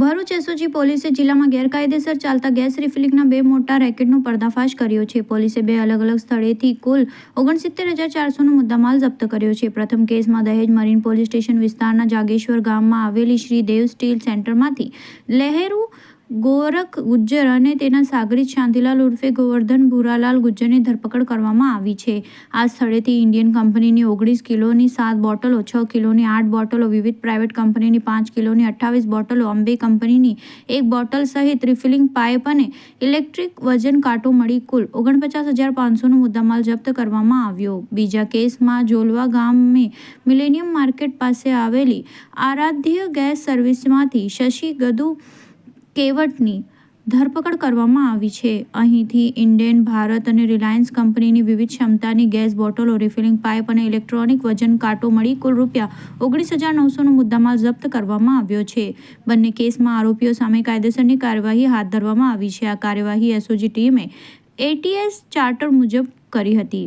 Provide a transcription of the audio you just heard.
Bharuch SOG પોલીસે જિલ્લામાં ગેરકાયદેસર ચાલતા ગેસ રિફિલિંગના બે મોટા રેકેટનો પર્દાફાશ કર્યો છે. પોલીસે બે અલગ અલગ સ્થળેથી કુલ ઓગણસિત્તેર હજાર ચારસોનો મુદ્દામાલ જપ્ત કર્યો છે. પ્રથમ કેસમાં દહેજ મરીન પોલીસ સ્ટેશન વિસ્તારના જાગેશ્વર ગામમાં આવેલી શ્રી દેવ સ્ટીલ સેન્ટરમાંથી લહેરુ ગોરખ ગુજ્જર અને તેના સાગરીત શાંતિલાલ ઉર્ફે ગોવર્ધન ભૂરાલાલ ગુજ્જરની ધરપકડ કરવામાં આવી છે. આ સ્થળેથી ઇન્ડિયન કંપનીની ઓગણીસ કિલોની સાત બોટલો, છ કિલોની આઠ બોટલો, વિવિધ પ્રાઇવેટ કંપનીની પાંચ કિલોની અઠ્ઠાવીસ બોટલો, અંબે કંપનીની એક બોટલ સહિત રિફિલિંગ પાઇપ અને ઇલેક્ટ્રિક વજન કાંટો મળી કુલ ઓગણપચાસ હજાર પાંચસોનો મુદ્દામાલ જપ્ત કરવામાં આવ્યો. બીજા કેસમાં જોલવા ગામે મિલેનિયમ માર્કેટ પાસે આવેલી આરાધ્ય ગેસ સર્વિસમાંથી શશી ગદુ કેવટની ધરપકડ કરવામાં આવી છે. અહીંથી ઇન્ડેન ભારત અને રિલાયન્સ કંપનીની વિવિધ ક્ષમતાની ગેસ બોટલો, રિફિલિંગ પાઇપ અને ઇલેક્ટ્રોનિક વજન કાંટો મળી કુલ રૂપિયા ઓગણીસ હજાર નવસોનો મુદ્દામાલ જપ્ત કરવામાં આવ્યો છે. બંને કેસમાં આરોપીઓ સામે કાયદેસરની કાર્યવાહી હાથ ધરવામાં આવી છે. આ કાર્યવાહી એસઓજી ટીમે એટીએસ ચાર્ટર મુજબ કરી હતી.